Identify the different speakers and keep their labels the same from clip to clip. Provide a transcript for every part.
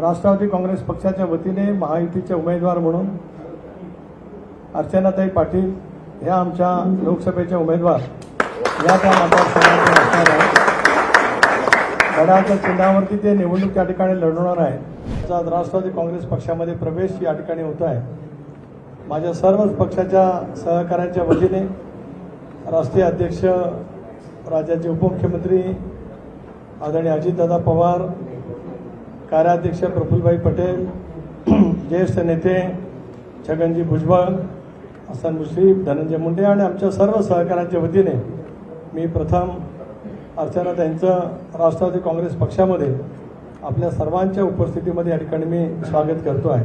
Speaker 1: राष्ट्रवादी काँग्रेस पक्षाच्या वतीने महायुतीचे उमेदवार म्हणून अर्चनाताई पाटील ह्या आमच्या लोकसभेच्या उमेदवार. या त्या मतदारसंघातून असणार आहेत. गडाच्या चिन्हावरती ते निवडणूक त्या ठिकाणी लढवणार आहेत. आज राष्ट्रवादी काँग्रेस पक्षामध्ये प्रवेश या ठिकाणी होत आहे. माझ्या सर्वच पक्षाच्या सहकाऱ्यांच्या वतीने राष्ट्रीय अध्यक्ष राज्याचे उपमुख्यमंत्री आदरणीय अजितदादा पवार कार्याध्यक्ष प्रफुल्लभाई पटेल ज्येष्ठ नेते छगनजी भुजबळ हसन मुश्रीफ धनंजय मुंडे आणि आमच्या सर्व सहकाऱ्यांच्या वतीने मी प्रथम अर्चनाताईंचं राष्ट्रवादी काँग्रेस पक्षामध्ये आपल्या सर्वांच्या उपस्थितीमध्ये या ठिकाणी मी स्वागत करतो आहे.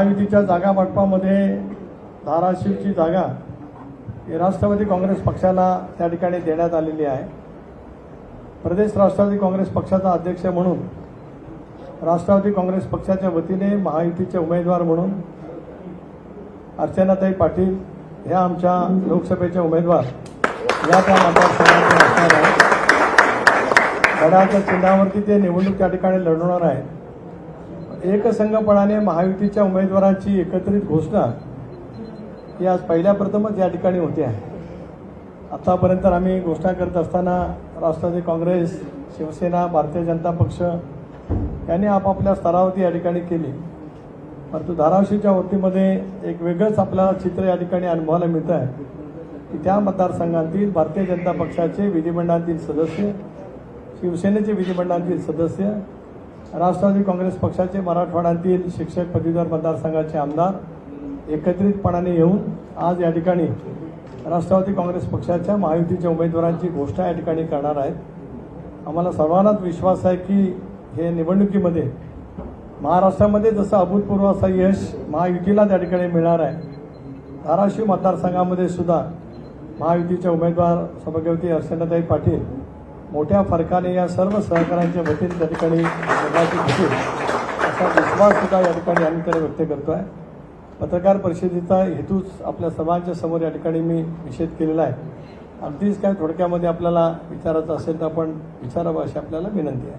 Speaker 1: महायुतीच्या जागा वाटपामध्ये धाराशिवची जागा ही राष्ट्रवादी काँग्रेस पक्षाला त्या ठिकाणी देण्यात आलेली आहे. प्रदेश राष्ट्रवादी काँग्रेस पक्षाचा अध्यक्ष म्हणून राष्ट्रवादी काँग्रेस पक्षाच्या वतीने महायुतीचे उमेदवार म्हणून अर्चनाताई पाटील ह्या आमच्या लोकसभेच्या उमेदवार या त्या मतदारसंघातून असणार आहेत. लढाच्या चिन्हावरती ते निवडणूक त्या ठिकाणी लढवणार आहेत. एकसंघपणाने महायुतीच्या उमेदवारांची एकत्रित घोषणा ही आज पहिल्या प्रथमच या ठिकाणी होते आहे. आतापर्यंत आम्ही घोषणा करत असताना राष्ट्रवादी काँग्रेस शिवसेना भारतीय जनता पक्ष यांनी आपापल्या स्तरावरती या ठिकाणी केली. परंतु धाराशिवच्या वतीमध्ये एक वेगळंच आपल्याला चित्र या ठिकाणी अनुभवायला मिळतं आहे. की त्या मतदारसंघातील भारतीय जनता पक्षाचे विधिमंडळातील सदस्य शिवसेनेचे विधिमंडळातील सदस्य राष्ट्रवादी काँग्रेस पक्षाचे मराठवाड्यातील शिक्षक पदवीधर मतदारसंघाचे आमदार एकत्रितपणाने येऊन आज या ठिकाणी राष्ट्रवादी काँग्रेस पक्षाच्या महायुतीच्या उमेदवारांची घोषणा या ठिकाणी करणार आहेत. आम्हाला सर्वांनाच विश्वास आहे की हे निवडणुकीमध्ये महाराष्ट्रामध्ये जसं अभूतपूर्व असं यश महायुतीला त्या ठिकाणी मिळणार आहे. धाराशिव मतदारसंघामध्ये सुद्धा महायुतीच्या उमेदवार सभागवती अर्चनाताई पाटील मोठ्या फरकाने या सर्व सहकाऱ्यांच्या वतीने त्या ठिकाणी निवडणूक होतील. असा विश्वास सुद्धा या ठिकाणी आम्ही त्याला व्यक्त करतो आहे पत्रकार परिषदेचा हेतूच आपल्या सर्वांच्या समोर या ठिकाणी मी निषेध केलेला आहे. अगदीच काय थोडक्यामध्ये आपल्याला विचारायचं असेल तर आपण विचारावं अशी आपल्याला विनंती आहे.